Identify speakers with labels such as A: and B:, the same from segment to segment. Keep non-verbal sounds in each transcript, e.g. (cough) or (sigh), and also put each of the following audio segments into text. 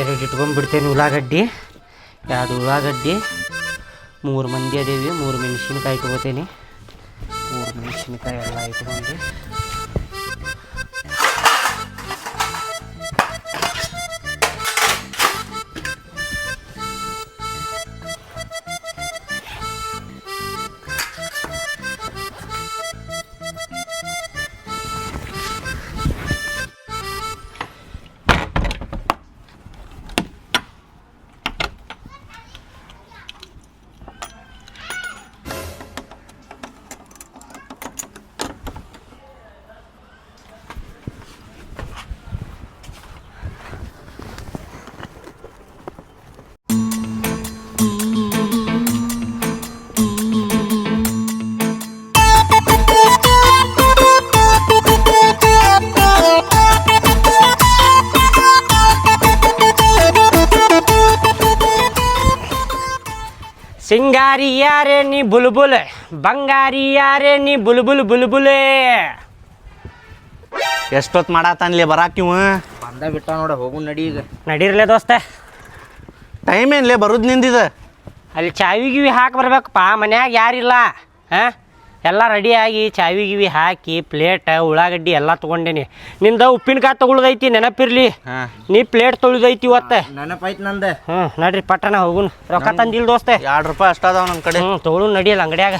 A: ಎರಡು ಇಟ್ಕೊಂಡ್ಬಿಡ್ತೇನೆ ಉಳ್ಳಾಗಡ್ಡಿ, ಎರಡು ಉಳ್ಳಾಗಡ್ಡಿ, ಮೂರು ಮಂದಿ ಅದೇವಿ, ಮೂರು ಮೆಣಸಿನ್ಕಾಯಿ ಇಟ್ಕೋತೇನೆ. ಮೂರು ಮೆಣಸಿನ್ಕಾಯಿ ಎಲ್ಲ ಇಟ್ಕೊಂಡು ಸಿಂಗಾರಿ ಯಾರೇ ನೀ ಬುಲ್ಬುಲ್ ಬಂಗಾರಿ ಯಾರೇ ನೀ ಬುಲ್ಬುಲ್ ಬುಲ್ಬುಲೇ.
B: ಎಷ್ಟೊತ್ತು ಮಾಡತ್ತಾನ್ಲಿ ಬರಾಕ್ ಇವ?
C: ಬಂದ ಬಿಟ್ಟ ನೋಡ ಹೋಗು ನಡಿ ಈಗ.
A: ನಡೀರ್ಲೆ ದೋಸ್ತ.
B: ಟೈಮ್ ಏನ್ಲೇ ಬರೋದು ನಿಂದಿದ?
A: ಅಲ್ಲಿ ಚಾವಿ ಗಿವಿ ಹಾಕಿ ಬರ್ಬೇಕಪ್ಪ ಮನ್ಯಾಗ ಯಾರಿಲ್ಲ ಹಾಂ? ಎಲ್ಲ ರೆಡಿಯಾಗಿ ಚಾವಿ ಗಿವಿ ಹಾಕಿ ಪ್ಲೇಟ್ ಉಳ್ಳಾಗಡ್ಡಿ ಎಲ್ಲ ತೊಗೊಂಡೇನಿ. ನಿಂದ ಉಪ್ಪಿನಕಾಯಿ ತೊಗೊಳ್ದೈತಿ ನೆನಪಿರ್ಲಿ. ನೀ ಪ್ಲೇಟ್ ತೊಳಿದೈತಿ ಇವತ್ತೆ.
C: ನೆನಪಾಯ್ತು ನಂದ.
A: ಹ್ಞೂ ನಡ್ರಿ ಪಟ್ಟಣ ಹೋಗುನ್. ರೊಕ್ಕ ತಂದಿಲ್ಲ ದೋಸ್ತ.
B: ಎರಡು ರೂಪಾಯಿ ಅಷ್ಟಾದವ ನನ್ನ ಕಡೆ.
A: ಹ್ಞೂ ತೊಗೊಳು ನಡಿಯಲ್ಲ ಅಂಗಡ್ಯಾಗ.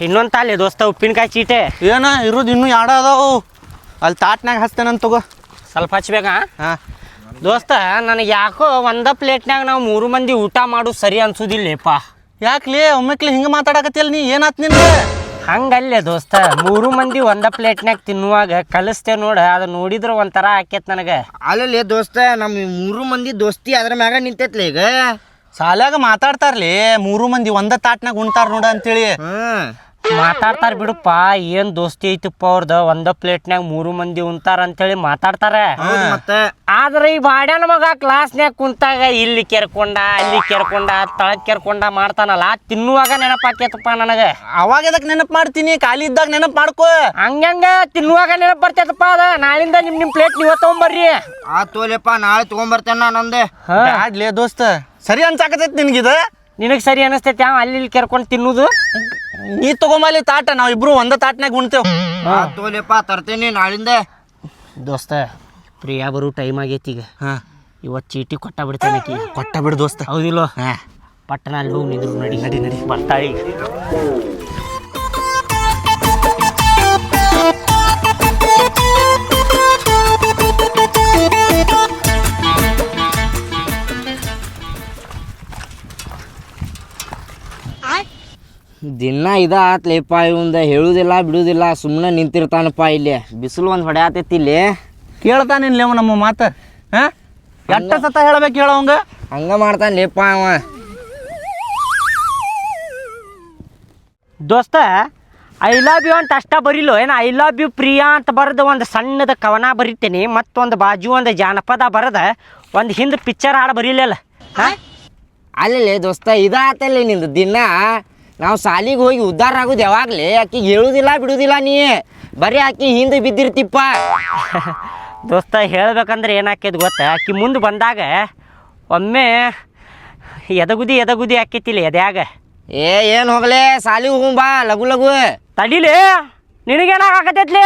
A: ಇನ್ನೊಂದು ತಾಲೆ ದೋಸ್ತ ಉಪ್ಪಿನಕಾಯಿ ಚೀಟೆ.
B: ಏನ ಇರೋದು ಇನ್ನೂ ಯಾಡ ಅದಾವು? ಅಲ್ಲಿ ತಾಟ್ನಾಗ ಹಚ್ತೇನಂತ ತಗೋ.
A: ಸ್ವಲ್ಪ ಹಚ್ಬೇಕಾ?
B: ಹಾಂ.
A: ದೋಸ್ತ ನನಗೆ ಯಾಕೋ ಒಂದ ಪ್ಲೇಟ್ನಾಗ ನಾವು ಮೂರು ಮಂದಿ ಊಟ ಮಾಡು ಸರಿ ಅನ್ಸೋದಿಲ್ಲಪ್ಪ.
B: ಯಾಕ್ಲಿ ಒಮ್ಮೆಕ್ಲಿ ಹಿಂಗೆ ಮಾತಾಡಕತ್ತಿಯಲ್ಲ ನೀ? ಏನಾತ್ ನಿನ್ಗೆ?
A: ಹಂಗಲ್ಲೇ ದೋಸ್ತ ಮೂರು ಮಂದಿ ಒಂದ ಪ್ಲೇಟ್ನಾಗ ತಿನ್ನುವಾಗ ಕಲಿಸ್ತೇವೆ ನೋಡ ಅದು ನೋಡಿದ್ರೆ ಒಂಥರ ಆಕೇತ್ ನನಗೆ.
C: ಅಲ್ಲಲ್ಲಿ ದೋಸ್ತ ನಮ್ಮ ಮೂರು ಮಂದಿ ದೋಸ್ತಿ ಅದ್ರ ಮ್ಯಾಗ ನಿಂತೈತ್ಲೆ ಈಗ.
B: ಸಾಲ್ಯಾಗ ಮಾತಾಡ್ತಾರ್ಲಿ ಮೂರು ಮಂದಿ ಒಂದ ತಾಟ್ನಾಗ ಉಣ್ತಾರ ನೋಡ ಅಂತೇಳಿ.
A: ಮಾತಾಡ್ತಾರ ಬಿಡುಪ್ಪ ಏನ್ ದೋಸ್ತಿ ಐತಪ್ಪ ಅವ್ರದ ಒಂದ ಪ್ಲೇಟ್ನಾಗ ಮೂರು ಮಂದಿ ಉಣ್ತಾರ ಅಂತೇಳಿ ಮಾತಾಡ್ತಾರ. ಆದ್ರೆ ಈ ಬಾಡ್ಯಾನ ಮಗ ಕ್ಲಾಸ್ನ್ಯಾಗ ಕುಂತಾಗ ಇಲ್ಲಿ ಕೆರ್ಕೊಂಡ ಅಲ್ಲಿ ಕೆರ್ಕೊಂಡ ತಳಕ್ ಕೆರ್ಕೊಂಡ ಮಾಡ್ತಾನಲ್ಲ ತಿನ್ನುವಾಗ ನೆನಪಾಕೇತಪ್ಪ ನನಗ.
B: ಅವಾಗ ಎದಕ್ ನೆನಪ್ ಮಾಡ್ತೀನಿ ಖಾಲಿ ಇದ್ದಾಗ ನೆನಪ್ ಮಾಡ್ಕೋ.
A: ಹಂಗಂಗ ತಿನ್ನುವಾಗ ನೆನಪು ಬರ್ತೇತಪ್ಪ ಅದ ನಾಳಿಂದ ನಿಮ್ ನಿಮ್ ಪ್ಲೇಟ್ ನೀವ ತಗೊಂಬರ್ರಿ.
C: ಆ ತೋಲೆಪ್ಪ ನಾಳೆ ತಗೊಂಬರ್ತೇನ ನಂದೆ
B: ಆಗ್ಲಿ ದೋಸ್ತ. ಸರಿ ಅನ್ಸಾಕತೈತಿ ನಿನಗಿದ?
A: ನಿನಗೆ ಸರಿ ಅನಿಸ್ತೈತಿ ಅವ ಅಲ್ಲಿ ಇಲ್ಲಿ ಕೆರ್ಕೊಂಡು ತಿನ್ನುದು?
B: ನೀ ತಗೊಂಬಲ್ಲಿ ತಾಟ ನಾವಿಬ್ರು ಒಂದ ತಾಟ್ನಾಗ ಉಣ್ತೇವ್.
C: ತೋಲೆಪ್ಪ ತರ್ತೇನಿ ನಾಳಿಂದ.
A: ದೋಸ್ತ ಪ್ರಿಯಾ ಬರು ಟೈಮ್ ಆಗೈತಿ ಈಗ.
B: ಹಾ.
A: ಇವತ್ತು ಚೀಟಿ ಕೊಟ್ಟ ಬಿಡ್ತೇನೆ ಆಕಿ
B: ಕೊಟ್ಟ ಬಿಡು ದೋಸ್ತ.
A: ಹೌದಿಲ್ಲ?
B: ಹಾ.
A: ಪಟ್ಟಣ ಅಲ್ಲಿ ಹೋಗಿ ನಿಂದ್ರು ನಡಿ. ನಡಿ ನಡಿ. ಬರ್ತಾಳೆ ಈಗ
C: ದಿನ ಇದ ಆತ್ಲೇಪ ಇವಂದ ಹೇಳುದಿಲ್ಲ ಬಿಡುವುದಿಲ್ಲ ಸುಮ್ಮನೆ ನಿಂತಿರ್ತಾನಪ್ಪ ಇಲ್ಲಿ. ಬಿಸಿಲು ಒಂದು ಹೊಡೆ ಆತೈತಿ ಇಲ್ಲಿ.
B: ಕೇಳ್ತಾನಿನ್ಲೇವ ನಮ್ಮ ಮಾತ? ಹಾ? ಎಟ್ಟ ಸತ ಹೇಳ್ಬೇಕು ಹೇಳವಂಗ
C: ಹಂಗ ಮಾಡ್ತಾನ ಲೇಪ ಅವ.
A: ದೋಸ್ತ ಐ ಲವ್ ಯು ಅಂತ ಅಷ್ಟ ಬರಿಲೋ? ಏನು ಐ ಲವ್ ಯು ಪ್ರಿಯಾ ಅಂತ ಬರೆದು ಒಂದು ಸಣ್ಣದ ಕವನ ಬರಿತೇನೆ ಮತ್ತೊಂದು ಬಾಜು ಒಂದು ಜಾನಪದ ಬರೆದ ಒಂದು ಹಿಂದೆ ಪಿಕ್ಚರ್ ಹಾಡು ಬರೀಲಿಲ್ಲ ಹಾಂ?
C: ಅಲ್ಲಿ ದೋಸ್ತ ಇದಾತಲ್ಲಿ ನಿಂದು ದಿನ. ನಾವು ಸಾಲಿಗೆ ಹೋಗಿ ಉದ್ಧಾರ ಆಗೋದು ಯಾವಾಗಲೇ ಆಕಿಗೆ ಹೇಳುದಿಲ್ಲ ಬಿಡುವುದಿಲ್ಲ ನೀ. ಬರೀ ಆಕಿ ಹಿಂದೆ ಬಿದ್ದಿರ್ತಿಪ್ಪ. (laughs)
A: ದೋಸ್ತ ಹೇಳ್ಬೇಕಂದ್ರೆ ಏನಾಕೈತಿ ಗೊತ್ತಾ? ಆಕಿ ಮುಂದೆ ಬಂದಾಗ ಒಮ್ಮೆ ಎದಗುದಿ ಎದಗುದಿ ಆಕೈತಿಲ್ಲ ಎದ್ಯಾಗ?
C: ಏ ಏನು ಹೋಗಲೆ? ಸಾಲಿ ಹೂಂಬಾ ಬಾ ಲಘು ಲಘು
A: ತಡಿಲಿ? ನಿನಗೇನಾಗತ್ತೈತ್ಲಿ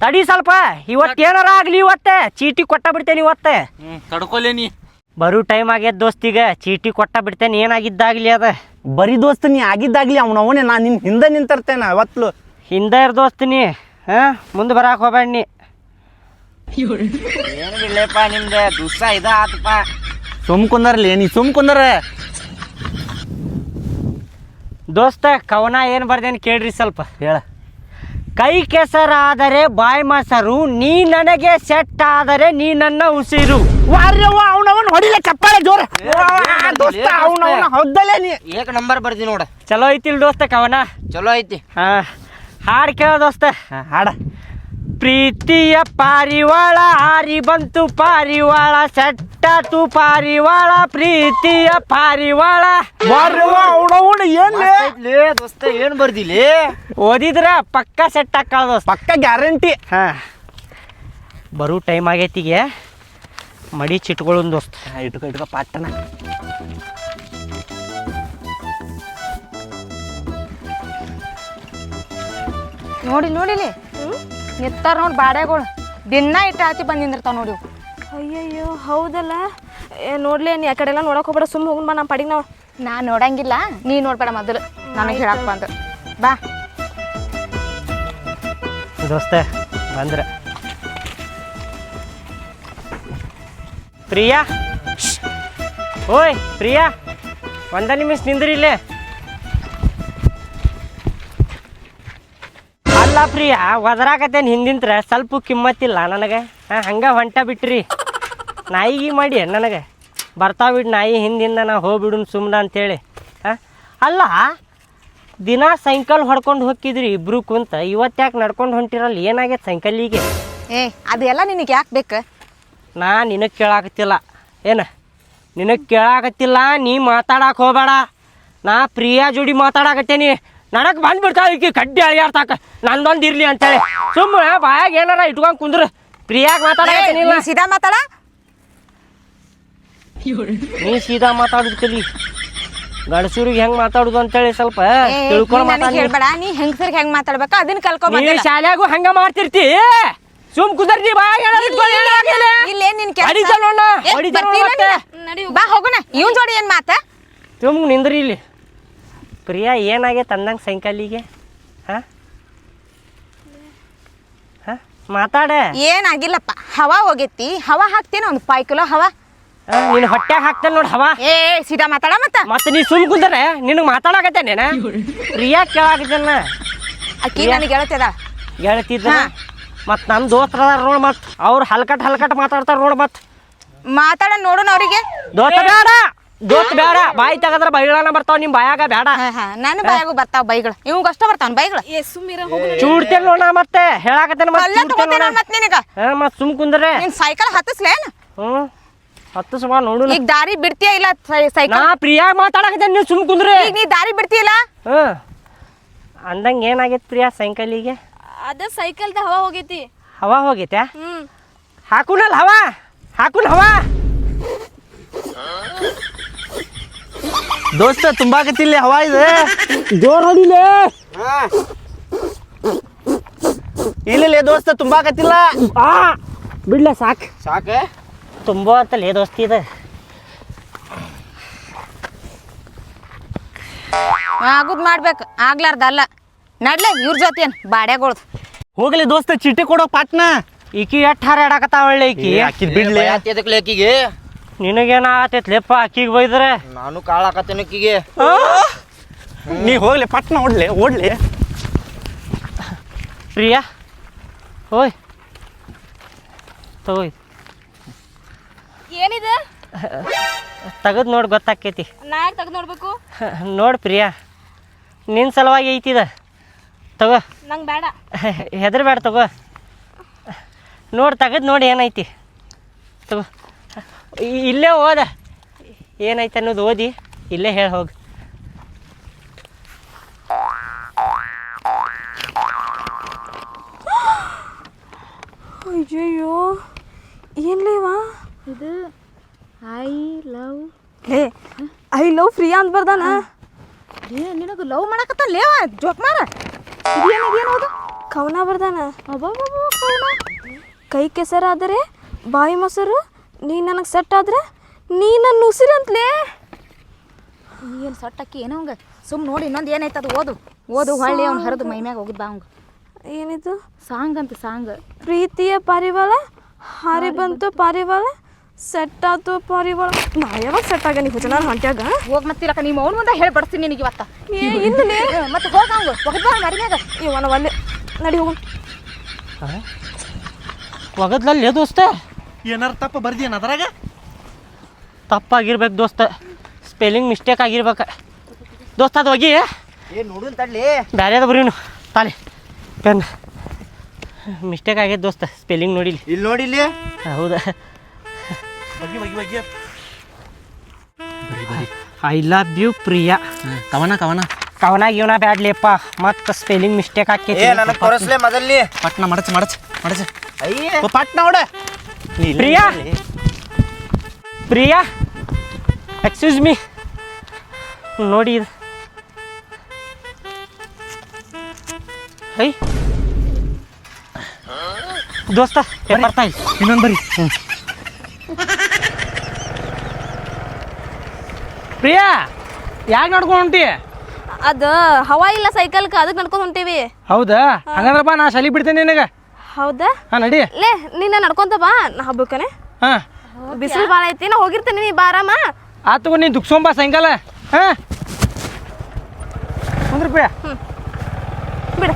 A: ತಡಿ ಸ್ವಲ್ಪ. ಇವತ್ತು ಏನಾರ ಆಗಲಿ ಇವತ್ತೆ. ಚೀಟಿ ಕೊಟ್ಟ ಬಿಡ್ತೇನೆ ಇವತ್ತೆ.
B: ತಡ್ಕೊಲೇ ನೀ.
A: ಬರೋ ಟೈಮ್ ಆಗ್ಯದ ದೋಸ್ತಿಗ ಚೀಟಿ ಕೊಟ್ಟ ಬಿಡ್ತೇನೆ ಏನಾಗಿದ್ದಾಗ್ಲಿ ಅದ?
B: ಬರೀ ದೋಸ್ತ ನೀ ಆಗಿದ್ದಾಗ್ಲಿ ಅವನವನೇ ನಾ ನಿನ್ ಹಿಂದೆ ನಿಂತಿರ್ತೇನೆ ಅವತ್ತು
A: ಹಿಂದೆ ಇರ್ ದೋಸ್ತ ಹಾಂ? ಮುಂದೆ ಬರಾಕ್ ಹೋಗ್ಬೇಡ ನೀ.
C: ಏನು ಬಿಡ್ಲೇಪ್ಪ ನಿಮ್ದು ದುಸ್ಸ ಇದ ಆತಪ್ಪ
B: ಸುಮ್ ಕುಂದರ್ಲಿ ನೀ ಸುಮ್ ಕುಂದರ
A: ದೋಸ್ತ ಕವನ ಏನು ಬರ್ದೇನು ಕೇಳ್ರಿ ಸ್ವಲ್ಪ
B: ಹೇಳ.
A: ಕೈ ಕೆಸರಾದರೆ ಬಾಯಿ ಮೊಸರು ನೀ ನನಗೆ ಸೆಟ್ ಆದರೆ ನೀ ನನ್ನ ಉಸಿರು.
B: ಅವನವನ್ ಹೊಡಿಲೆ ಚಪ್ಪಾಳೆ ಜೋರ. ದೋಸ್ತ ಅವನವನ ಹೊದ್ದಲೇ ನೀ.
C: ಏಕ ನಂಬರ್ ಬರ್ದಿ ನೋಡ.
A: ಚಲೋ ಐತಿಲ್ ದೋಸ್ತ ಕವನ?
C: ಚಲೋ ಐತಿ.
A: ಹಾ ಹಾಡು ಕೇಳೋ ದೋಸ್ತ.
B: ಹಾಡ.
A: ಪ್ರೀತಿಯ ಪಾರಿವಾಳ ಹಾರಿ ಬಂತು ಪಾರಿವಾಳ ಸೆಟ್ಟಾತು ಪಾರಿವಾಳ ಪ್ರೀತಿಯ ಪಾರಿವಾಳ.
C: ದೋಸ್ತ ಏನ್ ಬರ್ದಿಲಿ?
A: ಓದಿದ್ರ ಪಕ್ಕ ಸೆಟ್ ಹಾಕಳ ದೋಸ್ತ.
B: ಪಕ್ಕ ಗ್ಯಾರಂಟಿ.
A: ಹ. ಬರೋ ಟೈಮ್ ಆಗೈತಿಗೆ ಮಡಿ ಚಿಟ್ಕೊಳ್ಳೋನ್ ದೋಸ್ತ.
B: ಇಟ್ಕೊ ಇಟ್ಕೊ ಪಟ್ಟಣ
D: ನೋಡಿ ನೋಡಿಲಿ? ನಿತ್ತಾರ ನೋಡಿ ಬಾಡೆಗಳು ದಿನ ಇಟ್ಟು ಆತಿ ಬಂದು ನಿಂದಿರ್ತಾವ ನೋಡಿ
E: ಅಯ್ಯಯ್ಯೋ ಹೌದಲ್ಲ? ಏ ನೋಡ್ಲಿ ನೀ ಆ ಕಡೆ ಎಲ್ಲ ನೋಡಕ್ ಹೋಗ್ಬೇಡ ಸುಮ್ಮ ಹೋಗ್ಬ ಬಾ ನಮ್ಮ ಪಡಿಗೆ ನಾವು.
D: ನಾ ನೋಡಂಗಿಲ್ಲ ನೀ ನೋಡ್ಬೇಡ ಮೊದಲು. ನನಗೆ ಹೇಳಕ್ ಬಂದು ಬಾ.
A: ದೋಸ್ತೆ ಬಂದ್ರೆ. ಪ್ರಿಯಾ? ಓಯ್ ಪ್ರಿಯಾ ಒಂದ ನಿಮಿಷ ನಿಂದ್ರಿ ಇಲ್ಲೇ. ಅಲ್ಲ ಪ್ರಿಯ ಒದರಾಕತ್ತೇನು ಹಿಂದಿಂತ್ರ ಸ್ವಲ್ಪ ಕಿಮ್ಮತ್ತಿಲ್ಲ ನನಗೆ. ಹಾಂ ಹಂಗೆ ಹೊಂಟ ಬಿಟ್ರಿ. ನಾಯಿಗೆ ಮಾಡಿ ನನಗೆ. ಬರ್ತಾವ ಬಿಡು ನಾಯಿ ಹಿಂದಿಂದ ನಾ ಹೋಗ್ಬಿಡುನ್ ಸುಮ್ಮನೆ ಅಂತೇಳಿ. ಹಾಂ ಅಲ್ಲ ದಿನ ಸೈಕಲ್ ಹೊಡ್ಕೊಂಡು ಹೋಗಿದ್ರಿ ಇಬ್ರು ಕುಂತ ಇವತ್ತ್ಯಾಕೆ ನಡ್ಕೊಂಡು ಹೊಂಟಿರಲ್ಲ ಏನಾಗೈತೆ ಈಗ
D: ಏ ಅದೆಲ್ಲ ನಿನಗೆ ಯಾಕೆ ಬೇಕು?
A: ನಾ ನಿನಗೆ ಕೇಳಾಕತ್ತಿಲ್ಲ. ಏನ? ನಿನಗೆ ಕೇಳಾಕತ್ತಿಲ್ಲ ನೀ ಮಾತಾಡಕ್ಕೆ ಹೋಗಬೇಡ. ನಾ ಪ್ರಿಯಾ ಜೋಡಿ ಮಾತಾಡಕತ್ತೇನಿ. ನನಗೆ ಬಂದ್ಬಿಡ್ತಾ ಈಕಿ ಕಡ್ಡಿ ಅಳಿಯಾಡ್ತಾಕ. ನಂದೊಂದು ಇರ್ಲಿ ಅಂತೇಳಿ. ಸುಮ್ಮನೆ ಬಾಯಾಗ ಏನಾರ ಇಟ್ಕೊಂಡು ಕುಂದ್ರು. ಪ್ರಿಯಾಗ ಮಾತಾಡ
D: ನೀ ಸೀದಾ ಮಾತಾಡ.
A: ನೀ ಸೀದಾ ಮಾತಾಡುದು ಕಲಿ. ಗಂಡಸೂರಿಗೆ ಹೆಂಗ್ ಮಾತಾಡುದು ಅಂತೇಳಿ ಸ್ವಲ್ಪ ತಿಳ್ಕೊಂಡ್
D: ನನಗೆ
A: ಮಾತಾಡಿ
D: ಹೇಳ್ಬೇಡ. ನೀ ಹೆಂಗಸರಿಗೆ ಹೆಂಗ್ ಮಾತಾಡ್ಬೇಕು? ಅದನ್ನ
A: ನೀ
D: ಶಾಲ್ಯಾಗು
A: ಶಾಲ್ಯಾಗೂ ಹಂಗ ಮಾಡ್ತಿರ್ತಿ. ಸುಮ್ ಕುದರ್ತಿ ಬಾಯಾಗ ಏನಾರ ಇಟ್ಕೊಂಡು
D: ಇಲ್ಲೇ ನಿನ್ ಕೆಲ್ಸ?
A: ಹೊಡಿತಾಳ್ ನೋಡ್ನ,
D: ಏ,
A: ಹೊಡಿತಾಳ್
D: ಬರ್ತೀನ
A: ಮತ್ತೆ.
D: ನೀನು? ಬಾ ಹೋಗೋಣ. ಇವನ್ ಜೋಡಿ ಏನ್ ಮಾತಾ?
A: ಸುಮ್ ನಿಂದ್ರಿ ಇಲ್ಲಿ. ಪ್ರಿಯಾ ಏನಾಗೈತೆ ಅಂದಂಗೆ ಸೈಂಕಾಲಿಗೆ ಹಾಂ? ಹಾಂ? ಮಾತಾಡ.
D: ಏನಾಗಿಲ್ಲಪ್ಪ ಹವಾ ಹೋಗೈತಿ ಹವಾ ಹಾಕ್ತೇನೆ ಒಂದು ಪಾಯ್ ಕಿಲೋ ಹವಾ.
A: ನೀನು ಹೊಟ್ಟೆ ಹಾಕ್ತೇನೆ ನೋಡಿ ಹವಾ.
D: ಏ ಸೀದಾ ಮಾತಾಡ ಮತ್ತ.
A: ಮತ್ತೆ ನೀ ಸುಮ್ ಕುಂದ್ರೆ ನಿನಗೆ ಮಾತಾಡಕತ್ತೇನೇನ ಪ್ರಿಯಾ ಕೇಳಾಕತ್ತೇನ
D: ಅಕ್ಕಿ ನನಗೆ ಹೇಳ್ತದ
A: ಹೇಳ್ತಿದ್ದ. ಮತ್ತೆ ನಮ್ಮ ದೋಸ್ತರ ಅದಾರ ನೋಡ್ ಮತ್ತೆ. ಅವ್ರು ಹಲ್ಕಟ್ ಹಲ್ಕಟ್ ಮಾತಾಡ್ತಾರ ರೋಡ್ ಮತ್ತೆ.
D: ಮಾತಾಡ ನೋಡೋಣ ಅವರಿಗೆ.
A: ದೋಸ್ತ ಬೇಡ. ದೋಸ್ತ ಬೇಡ ಬಾಯಿ ತಗದ್ರ ಬೈಗಳನ್ನ ಬರ್ತಾವ ನಿಮ್ ಬಾಯಾಗ ಬೇಡ.
D: ನನ್ನ ಬಾಯಾಗು ಬರ್ತಾವ ಬೈಗಳು. ಇವಂಗ ಅಷ್ಟ ಬರ್ತಾವ ಬೈಗಳು.
A: ಚೂಡ್ತೇನೆ ನೋಡ ಮತ್ತೆ ಹೇಳಾಕತ್ತೇನೆ
D: ಅಲ್ಲ ತಗೋತೇನ ಮತ್ ನಿನಗ?
A: ಹಾ ಮತ್ತೆ ಸುಮ್ ಕುಂದ್ರೆ.
D: ನಿನ್ ಸೈಕಲ್ ಹತ್ತಿಸ್ಲೇನ?
A: ಹ್ಞೂ. ಹತ್ತು ಸುಮ ನೋಡು
D: ಈಗ ದಾರಿ ಬಿಡ್ತೀಯ ಇಲ್ಲ
A: ನಾ
D: ಸೈಕಲ್?
A: ಪ್ರಿಯಾ ಮಾತಾಡಕತ್ತೇನೆ ನೀವು ಸುಮ್ ಕುಂದ್ರೆ.
D: ಈಗ ನೀ ದಾರಿ ಬಿಡ್ತೀಯಲ್ಲ?
A: ಹ್ಮ್ ಅಂದಂಗೆ ಏನಾಗೈತೆ ಪ್ರಿಯಾ ಸೈಕಲಿಗೆ?
E: ಅದ ಸೈಕಲ್ದ ಹವಾ ಹೋಗೈತಿ.
A: ಹವಾ ಹೋಗೈತೆ
E: ಹ್ಮ್.
A: ಹಾಕುನಲ್ಲ ಹವಾ ಹಾಕುನ್ ಹವಾ.
B: ದೋಸ್ತ ತುಂಬಾಕತ್ತಿಲ್ಲ ಹವಾ ಇದೆ.
A: ಜೋರ್ ಹೊಡಿಲೆ
B: ಇಲ್ಲ ದೋಸ್ತ ತುಂಬಾಕತ್ತಿಲ್ಲ
A: ಆ ಬಿಡ್ಲೆ ಸಾಕು.
C: ಸಾಕ?
A: ತುಂಬ ಏ ದೋಸ್ತಿ ಇದೆ.
D: ಆಗುದ್ ಮಾಡ್ಬೇಕು. ಆಗ್ಲಾರ್ದ ಅಲ್ಲ. ನಡ್ಲೆ ಇವ್ರ ಜೊತೆ ಏನ್? ಬಾಡ್ಯಾಗೊಳ್ದು.
B: ಹೋಗ್ಲಿ ದೋಸ್ತ ಚೀಟಿ ಕೊಡೋ ಪಾಟ್ನ.
A: ಈಕಿ ಎಟ್ ಹಾರ ಆಡಕತ್ತಾವಳ್ಳಿ ಈಕಿ
B: ಬಿಡ್ಲಿ.
C: ಆಕಿಗೆ.
A: ನಿನಗೇನ ಆತೈತ್ಲೆಪ್ಪ ಅಕ್ಕಿಗೆ ಬೈದ್ರೆ?
C: ನಾನು ಕಾಳಾಕತ್ತೇನೆ ಆಕಿಗೆ
B: ನೀ ಹೋಗ್ಲಿ ಪಟ್ನ ಓಡ್ಲಿ ಓಡ್ಲಿ.
A: ಪ್ರಿಯಾ ಓಯ್ ತಗೋಯ್.
E: ಏನಿದೆ?
A: ತೆಗೆದು ನೋಡಿ ಗೊತ್ತಾಕೈತಿ.
E: ನಾ ಯಾಕೆ ತೆಗ್ದು ನೋಡ್ಬೇಕು?
A: ನೋಡಿ ಪ್ರಿಯಾ ನಿನ್ನ ಸಲುವಾಗಿ ಐತಿದ. ತಗೋ.
E: ನಂಗೆ ಬೇಡ.
A: ಹೆದರ್ಬೇಡ ತಗೋ. ನೋಡಿ ತೆಗೆದು ನೋಡಿ ಏನೈತಿ. ತಗೋ. ಇಲ್ಲೇ ಓದ ಏನೈತೆ ಅನ್ನೋದು ಓದಿ ಇಲ್ಲೇ ಹೇಳಿ ಹೋಗಿ.
E: ಅಯ್ಯಯ್ಯೋ ಏನ್ಲೇವಾ
D: ಇದು ಐ ಲವ್
E: ಲೇ ಐ ಲವ್ ಫ್ರೀ ಅಂತ ಬರ್ದಾನ?
D: ಏ ನಿನಗೆ ಲವ್ ಮಾಡಕತ್ತ ಲೇವ ಜೋಕ್ ಮಾರ. ಏನು ಇದೇನದು
E: ಕವನ ಬರ್ದಾನ? ಕೈ ಕೆಸರಾದರೆ ಬಾಯಿ ಮೊಸರು ನೀ ನನಗೆ ಸೆಟ್ ಆದ್ರೆ ನೀ ನನ್ನ ಉಸಿರಂತಲೇ?
D: ಏನು ಸೊಟ್ಟಕ್ಕಿ ಏನೋ ಹಂಗೆ? ಸುಮ್ಮನೆ ನೋಡಿ ಇನ್ನೊಂದು ಏನಾಯ್ತು ಅದು? ಓದು. ಓದು ಹೊಳ್ಳಿ ಅವ್ನು ಹರಿದು ಮೈ ಮ್ಯಾಗ ಹೋಗಿದ್ದ ಅವಂಗೆ
E: ಏನಿದು?
D: ಸಾಂಗ್ ಅಂತ ಸಾಂಗ್.
E: ಪ್ರೀತಿಯ ಪಾರಿವಾಳ ಹಾರಿ ಬಂತು ಪಾರಿವಾಳ ಸೆಟ್ ಆತು ಪಾರಿವಾಳ. ನಾ ಯಾವಾಗ ಸೆಟ್ ಆಗ ನೀವು ಜನ ಹೊಂಟ್ಯಾಗ?
D: ಹೋಗಿ ಮತ್ತಿರಕ್ಕ ನಿಮ್ಮ ಅವ್ನು ಮುಂದೆ ಹೇಳಿ ಬಡ್ತೀನಿ ನಿನಗೆ ಇವತ್ತ.
E: ಏ ಇಲ್ಲಲೇ?
D: ಮತ್ತೆ ಹೋಗ ಮರಿ ಮ್ಯಾಗ.
E: ಇವನ ಒಲ್ಲೆ. ನಡಿ ಹೋಗ.
A: ಒಗದ್ಲಲ್ಲಿ ದೋಸ್ತ?
B: ಏನಾರ ತಪ್ಪು ಬರ್ದಿಯನ್ ಅದ್ರಾಗ?
A: ತಪ್ಪಾಗಿರ್ಬೇಕು ದೋಸ್ತ. ಸ್ಪೆಲ್ಲಿಂಗ್ ಮಿಸ್ಟೇಕ್ ಆಗಿರ್ಬೇಕು. ದೋಸ್ತ ಅದು ಹೋಗಿ.
C: ಏನು ನೋಡುನ್ ತಡ್ಲಿ.
A: ಬ್ಯಾರೆ ಅದ ಬರೀನು ತಾಲಿ ಪೆನ್. ಮಿಸ್ಟೇಕ್ ಆಗೈತೆ ದೋಸ್ತ. ಸ್ಪೆಲ್ಲಿಂಗ್ ನೋಡಿಲಿ.
C: ಇಲ್ಲಿ ನೋಡಿಲಿ
A: ಹೌದಾ.
B: ಬಗ್ಗಿ ಬಗ್ಗಿ ಬಗ್ಗಿ.
A: I love you Priya.
C: Kavana Kavana.
A: Kavana ಇವನ ಬ್ಯಾಡ್ಲಿಪ್ಪ ಮತ್ತೆ ಸ್ಪೆಲ್ಲಿಂಗ್ ಮಿಸ್ಟೇಕ್ ಹಾಕಿ
C: ನನಗೆ ತೋರಿಸ್ಲೆ ಮೊದಲ್ಲಿ
B: ಪಟ್ನ ಮಡಚ್ ಮಡಚ್ ಮಡಚ್.
C: ಅಯ್ಯ.
B: ಪಟ್ನ ನೋಡ
A: ಪ್ರಿಯಾ! ಪ್ರಿಯಾ! ಎಕ್ಸ್ಕ್ಯೂಸ್ ಮೀ ನೋಡಿ ಇದು. ಐ ದೋಸ್ತ ಬರ್ತಾ
B: ಇನ್ನೊಂದು ಬರಿ ಪ್ರಿಯಾ ಯಾಕೆ ನಡ್ಕೊಂಡು ಹೊಂಟಿ
E: ಅದು ಹವಾ ಇಲ್ಲ ಸೈಕಲ್ಗೆ ಅದಕ್ಕೆ ನಡ್ಕೊಂಡು ಹೊಂಟೀವಿ.
B: ಹೌದಾ? ಹಂಗಂದ್ರಪ್ಪ ಬಾ ನಾ ಸಲಿ ಬಿಡ್ತೇನೆ ನಿನಗೆ.
E: ಹೌದಾ?
B: ಹಾ ನಡಿ.
E: ಲೇ ನಿನ್ನ ನಡ್ಕೊಂತ ಬಾ ನಾ ಹಬ್ಬಕ್ಕನೆ.
B: ಹಾಂ.
E: ಬಿಸಿಲು ಭಾಳ ಐತಿ ನಾ ಹೋಗಿರ್ತೀನಿ ನೀ ಬಾರಾಮ
B: ಆತು ನೀನು ದುಕ್ಸೊಂಬ ಸಾಯಂಕಾಲ. ಹಾಂ. ಒಂದು ರೂಪಾಯಿ
E: ಬಿಡು.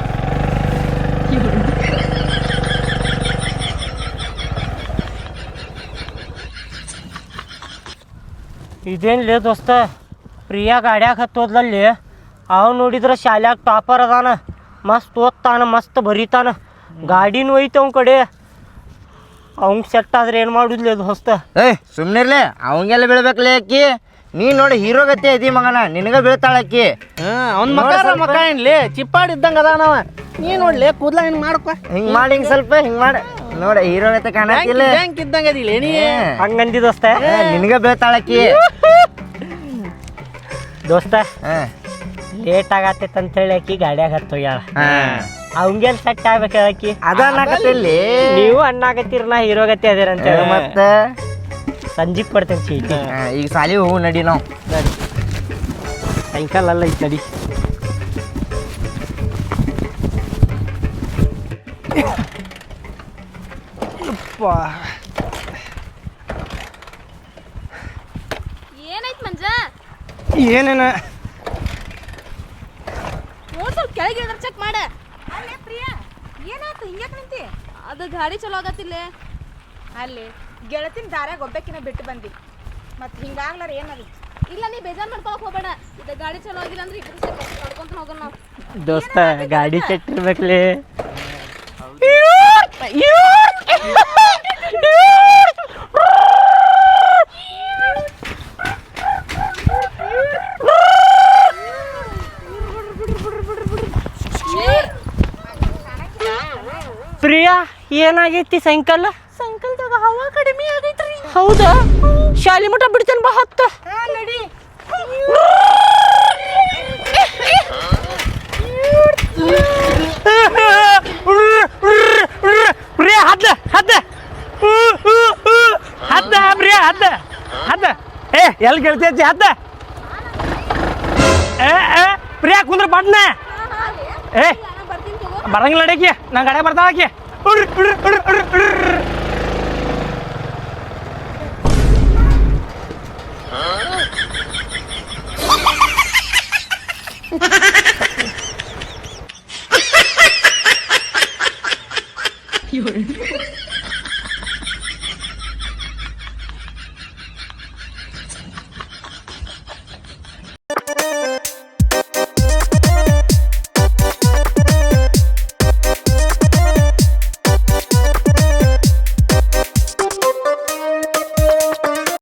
A: ಇದೇನ್ಲೇ ದೋಸ್ತ ಪ್ರಿಯಾ ಗಾಡ್ಯಾಗ ಹತ್ತೋದ್ಲಲ್ಲಿ ಅವ ನೋಡಿದ್ರೆ ಶಾಲ್ಯಾಗ ಟಾಪರ್ ಅದಾನ ಮಸ್ತ್ ಓದ್ತಾನ ಮಸ್ತ್ ಬರೀತಾನ. ಗಾಡಿನೂ ಐತೆ ಅವ್ನ ಕಡೆ. ಅವಂಗೆ ಸೆಟ್ ಆದ್ರೆ ಏನು ಅದು ಹೊಸ್ತ?
C: ಏಯ್ ಸುಮ್ಮನಿರ್ಲಿ ಅವಂಗೆಲ್ಲ ಬೀಳ್ಬೇಕಲ್ಲ ಅಕ್ಕಿ? ನೀ ನೋಡಿ ಹೀರೋ ಗತಿ ಐತಿ ಮಗನ ನಿನಗ ಬೀಳ್ತಾಳ ಅಕ್ಕಿ.
B: ಅವ್ನ ಮಗ ಮಕ್ಕ ಏನ್ಲಿ? ಚಿಪ್ಪಾಡ್ ಇದ್ದಂಗೆ ಅದಾನವ ನೀ ನೋಡ್ಲಿ ಕೂದ್ಲ ಏನು ಮಾಡ್ಕೊ.
C: ಹಿಂಗ್ ಮಾಡಿ ಹಿಂಗ್ ಸ್ವಲ್ಪ ಹಿಂಗ್ ಮಾಡ. ನೋಡ ಹೀರೋ ಗತಿ ಕಾಣತಿಲ್ಲ
B: ಬ್ಯಾಂಕ್ ಇದ್ದಂಗೆ ಅದಿಲ್ಲ ನೀ?
A: ಹಂಗಂದಿ ದೋಸ್ತ.
C: ನಿನಗ ಬೀಳ್ತಾಳ ಅಕ್ಕಿ. (laughs)
A: ದೋಸ್ತ
C: ಹಾ.
A: ಲೇಟ್ ಅಂತ ಹೇಳಿ ಆಕಿ ಗಾಡ್ಯಾಗ ಹತ್ತೋಗ್ಯಾಳ.
C: ಹಾ.
A: ಅವಂಗೇನು ಸೆಟ್ ಆಗ್ಬೇಕು ಆಕಿ?
C: ಅದ ಅನ್ನಕತ್ತಿಲ್ಲಿ
A: ನೀವು ಅಣ್ಣಾಗತ್ತೀರ ನಾ ಹೀರೋಗತಿ ಅದೇರ ಅಂತ ಹೇಳಿ.
C: ಮತ್ತ?
A: ಸಂಜಿಗ್ ಕೊಡ್ತೇನೆ ಚೀಟಿ.
C: ಈಗ ಸಾಲಿ ಹೋಗು ನಡಿ ನಾವು.
A: ಸಾಯಂಕಾಲ ಅಲ್ಲ ಈಗ ನಡಿ.
E: ಏನಾಯ್ತು ಮಂಜ?
B: ಏನೇನ?
E: ನೋಡ್ ಸ್ವಲ್ಪ ಕೆಳಗೆ ಇಳಿದ್ರೆ ಚೆಕ್ ಮಾಡ.
D: ಅಲ್ಲೇ ಪ್ರಿಯಾ ಏನಾಯ್ತು? ಹಿಂಗ್ಯಾಕೆ ನಿಂತಿ?
E: ಅದು ಗಾಡಿ ಚಲೋ ಆಗತ್ತಿಲ್ಲ
D: ಅಲ್ಲಿ ಗೆಳತಿನ ದಾರ್ಯಾಗ ಒಬ್ಬಕಿನ ಬಿಟ್ಟು ಬಂದಿ ಮತ್ತೆ ಹಿಂಗಾಗ್ಲಾರ ಏನದು?
E: ಇಲ್ಲ ನೀ ಬೇಜಾರ್ ಮಾಡ್ಕೊಳಕ್ ಹೋಗಬೇಡ. ಇದು ಗಾಡಿ ಚಲೋ ಆಗಿಲ್ಲ ಅಂದ್ರೆ ಇಬ್ರು ಸೇರಿ ನಡ್ಕೊಂತ ಹೋಗೋಣ ನಾವು.
A: ದೋಸ್ತ ಗಾಡಿ ಕೆಟ್ಟಿರ್ಬೇಕ್ಲಿ ಪ್ರಿಯಾ ಏನಾಗೈತಿ ಸಾಯಂಕಾಲ
E: ಸಂಕಲ್ದಾಗ ಹವಾ ಕಡಿಮೆ ಆಗೈತ್ರಿ.
A: ಹೌದಾ? ಶಾಲಿ ಮಠ ಬಿಡ್ತೇನೆ ಬಾ ಹತ್ತ.
B: ಪ್ರಿಯ ಹದ್ದ ಹದ್ದ. ಹದ್ದ ಪ್ರಿಯ ಹದ್ದ. ಹದ್ದ. ಏ ಎಲ್ಲಿ ಗೆಳ್ತೈತಿ ಹದ್ದ? ಏ ಏ ಪ್ರಿಯ ಕುಂದ್ರ ಬಡ್ನ. ಏ
E: ಬರಂಗಿಲ್ಲ ತಗೋ
B: ನಂಗೆ ನಡಕಿ ನಾ ಗಡೆ ಬರ್ತಾಳಕಿ